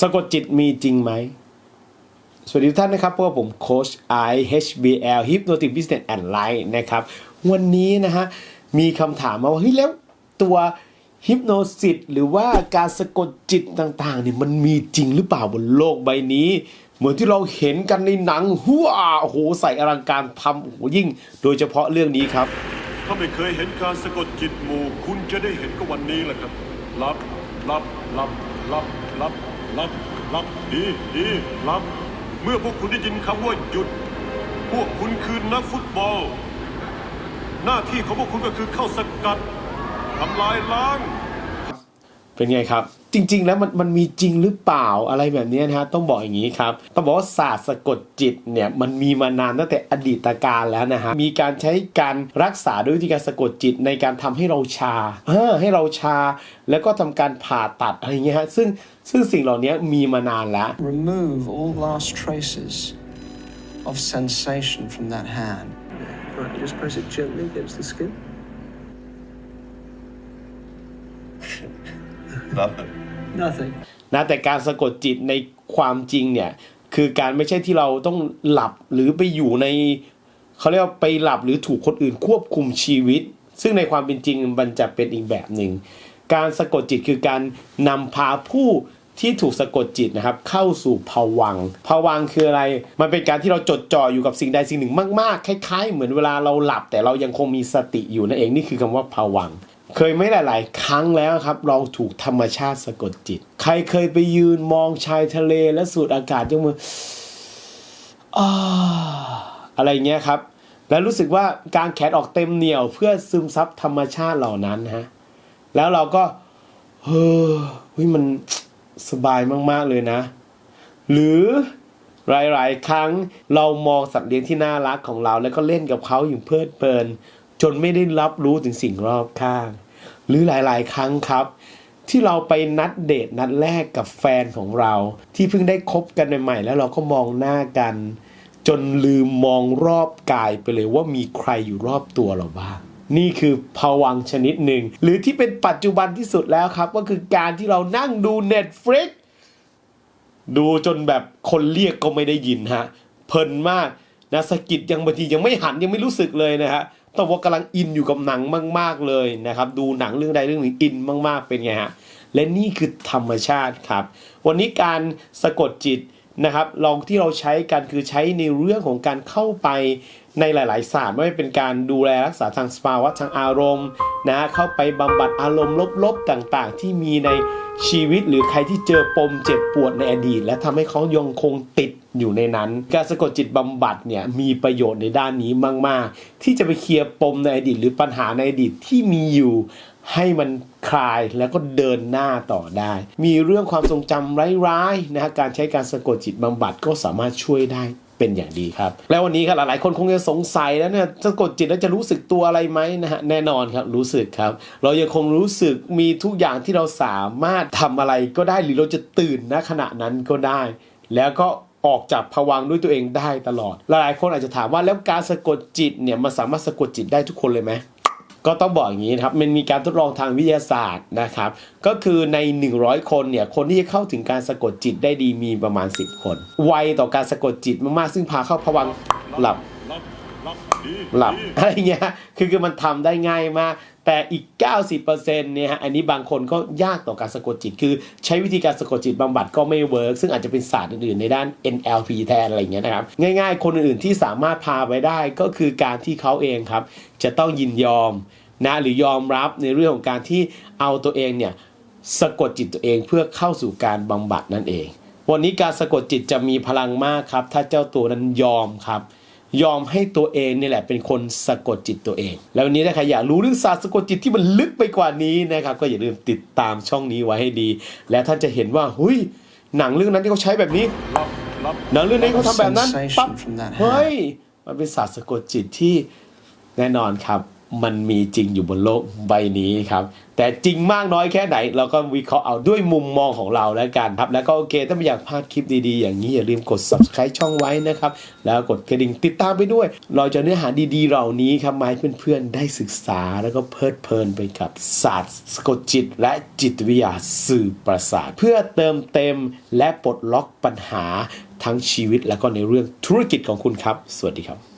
สะกดจิตมีจริงไหม สวัสดีทุกท่านนะครับพวกผมโค้ช I HBL Hypnotic Business and Life นะครับ วันนี้นะฮะ มีคำถามมาว่า เฮ้ย แล้วตัวฮิปโนซิสหรือว่าการสะกดจิตต่างๆเนี่ยมันมีจริงหรือเปล่าบนโลกใบนี้ เหมือนที่เราเห็นกันในหนังหัวโอ้โหใส่อลังการทำโอ้โหยิ่ง โดยเฉพาะเรื่องนี้ครับ ถ้าไม่เคยเห็นการสะกดจิตหมู่ คุณจะได้เห็นก็วันนี้แหละครับหลับหลับหลับหลับหลับ ลับลับดีดีลับ เมื่อพวกคุณได้ยินคำว่าหยุด พวกคุณคือนักฟุตบอล หน้าที่ของพวกคุณก็คือเข้าสกัดทำลายล้าง เป็นไงครับ จริง ๆ แล้วมันมันมีจริงหรือเปล่าอะไรแบบนี้นะฮะต้องบอกอย่างนี้ครับต้องบอกว่าศาสตร์สะกดจิตเนี่ยมันมีมานานตั้งแต่อดีตการแล้วนะฮะมีการใช้การรักษาด้วยวิธีการสะกดจิตในการทำให้เราชาเออให้เราชา แล้วก็ทำการผ่าตัดอะไรเงี้ยฮะซึ่งซึ่งสิ่งเหล่านี้มีมานานแล้ว Remove all last traces of sensation from that hand. Right, just press it gently against the skin. Nothing. Nothing. นะแต่การสะกดจิตในความจริงเนี่ย คือการไม่ใช่ที่เราต้องหลับหรือไปอยู่ในเขาเรียกว่าไปหลับหรือถูกคนอื่นควบคุมชีวิต ซึ่งในความเป็นจริงมันจะเป็นอีกแบบหนึ่งการสะกดจิตคือการนำพาผู้ที่ถูกสะกดจิตนะครับ เข้าสู่ภวังค์ภวังค์คืออะไร มันเป็นการที่เราจดจ่ออยู่กับสิ่งใดสิ่งหนึ่งมาก ๆ คล้าย ๆ เหมือนเวลาเราหลับ แต่เรายังคงมีสติอยู่นั่นเองนี่คือคำว่าภวังค์ เคยไม่หลาย ๆ ครั้งแล้วครับ เราถูกธรรมชาติสะกดจิต ใครเคยไปยืนมองชายทะเลและสูดอากาศยกมืออะไรเงี้ยครับ แล้วรู้สึกว่าการแขนออกเต็มเหนียว เพื่อซึมซับธรรมชาติเหล่านั้นฮะแล้วเราก็เฮ้ยมันสบายมากๆเลยนะ หรือหลาย ๆ ครั้งเรามองสัตว์เลี้ยงที่น่ารักของเรา แล้วก็เล่นกับเขาอย่างเพลิดเพลิน จนไม่ได้รับรู้ถึงสิ่งรอบข้าง หรือหลายๆ ครั้งครับ ที่เราไปนัดเดทนัดแรกกับแฟนของเรา ที่เพิ่งได้คบกันใหม่ๆแล้วเราก็มองหน้ากัน จนลืมมองรอบกายไปเลยว่ามีใครอยู่รอบตัวเราบ้างนี่คือภวังชนิดหนึ่ง หรือที่เป็นปัจจุบันที่สุดแล้วครับ ก็คือการที่เรานั่งดู Netflix ดูจนแบบคนเรียกก็ไม่ได้ยินฮะ เพลินมากนะสะกิดยังบางทียังไม่หันยังไม่รู้สึกเลยนะฮะ ต้องว่ากำลังอินอยู่กับหนังมาก ๆเลยนะครับ ดูหนังเรื่องใดเรื่องหนึ่งอินมาก ๆ เป็นไงฮะ และนี่คือธรรมชาติครับ วันนี้การสะกดจิตนะครับลองที่เราใช้กันคือใช้ในเรื่องของการเข้าไปในหลาย ๆ ศาสตร์ไม่ว่าเป็นการดูแลรักษาทางสภาวะทางอารมณ์นะฮะเข้าไปบำบัดอารมณ์ลบ ๆ ต่าง ๆ ที่มีในชีวิตหรือใครที่เจอปมเจ็บปวดในอดีต และทำให้เขายังคงติด อยู่ในนั้น การสะกดจิตบำบัดเนี่ยมีประโยชน์ในด้านนี้มาก ๆ ที่จะไปเคลียร์ปมในอดีตหรือปัญหาในอดีตที่มีอยู่ให้มันคลายแล้วก็เดินหน้าต่อได้ มีเรื่องความทรงจำร้ายๆนะฮะการใช้การสะกดจิตบำบัดก็สามารถช่วยได้เป็นอย่างดีครับ แล้ววันนี้ครับหลายๆคนคงจะสงสัยแล้วเนี่ยสะกดจิตแล้วจะรู้สึกตัวอะไรไหมนะฮะแน่นอนครับรู้สึกครับ เรายังคงรู้สึกมีทุกอย่างที่เราสามารถทำอะไรก็ได้หรือเราจะตื่นณขณะนั้นก็ได้ แล้วก็ ออกจากภวังด้วยตัวเองได้ตลอด หลายๆคนอาจจะถามว่าแล้วการสะกดจิตเนี่ยมันสามารถสะกดจิตได้ทุกคนเลยไหมก็ต้องบอกอย่างนี้นะครับ มันมีการทดลองทางวิทยาศาสตร์นะครับ ก็คือใน 100 คนเนี่ย คนที่จะเข้าถึงการสะกดจิตได้ดีมีประมาณ 10 คน ไวต่อการสะกดจิตมากๆ ซึ่งพาเข้าภวังหลับ หลับอะไรเงี้ยคือคือมันทำได้ง่ายมาก แต่อีก 90%เนี่ยฮะอันนี้บางคนก็ยากต่อการสะกดจิต คือใช้วิธีการสะกดจิตบำบัดก็ไม่เวิร์กซึ่งอาจจะเป็นศาสตร์อื่นๆในด้าน NLP แทนอะไรเงี้ยนะครับ ง่ายๆ คนอื่นๆที่สามารถพาไปได้ก็คือการที่เขาเองครับ จะต้องยินยอมนะหรือยอมรับในเรื่องของการที่เอาตัวเองเนี่ยสะกดจิตตัวเองเพื่อเข้าสู่การบำบัดนั่นเอง วันนี้การสะกดจิตจะมีพลังมากครับ ถ้าเจ้าตัวนั้นยอมครับ ยอมให้ตัวเองนี่แหละเป็นคนสะกดจิตตัวเอง แล้ววันนี้ถ้าใครอยากรู้เรื่องศาสตร์สะกดจิตที่มันลึกไปกว่านี้นะครับก็อย่าลืมติดตามช่องนี้ไว้ให้ดี และท่านจะเห็นว่าหุยหนังเรื่องนั้นที่เขาใช้แบบนี้หลับหลับหนังเรื่องนี้เขาทำแบบนั้น Sensation ปั๊บ from that hand เฮ้ยมันเป็นศาสตร์สะกดจิตที่แน่นอนครับ มันมีจริงอยู่บนโลกใบนี้ครับ แต่จริงมากน้อยแค่ไหน เราก็วิเคราะห์เอาด้วยมุมมองของเราแล้วกันครับ แล้วก็โอเค ถ้าไม่อยากพลาดคลิปดีๆ อย่างนี้อย่าลืมกด subscribe ช่องไว้นะครับ แล้วกดกระดิ่งติดตามไปด้วย เราจะเนื้อหาดีๆ เหล่านี้ครับมาให้เพื่อนๆ ได้ศึกษาแล้วก็เพลิดเพลินไปกับศาสตร์สกดจิต และจิตวิทยาสื่อประสาท เพื่อเติมเต็มและปลดล็อกปัญหาทั้งชีวิตแล้วก็ในเรื่องธุรกิจของคุณครับ สวัสดีครับ